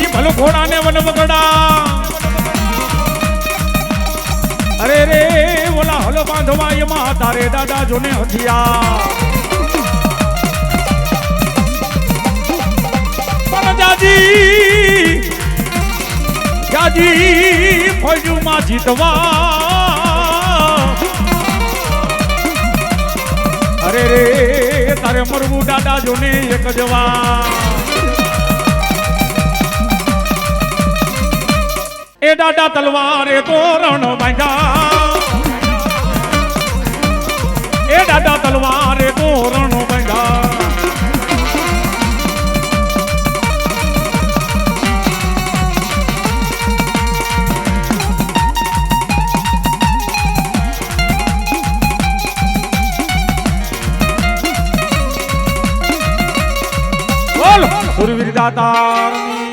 ઈ ભલો ઘોડાને વન વગડા અરે રે, ઓલા હલો બાંધવા એમાં તારે દાદા જોને હથિયા પણ જાજી જાજી ફોજુમાં જીતવા. અરે રે, તારે મરવું દાદા જોને એક જવા. એ દાદા તલવારે તોરણ બાંધ્યા. એ દાદા તલવારે તોરણ બાંધ્યા. સુરવીર દાતા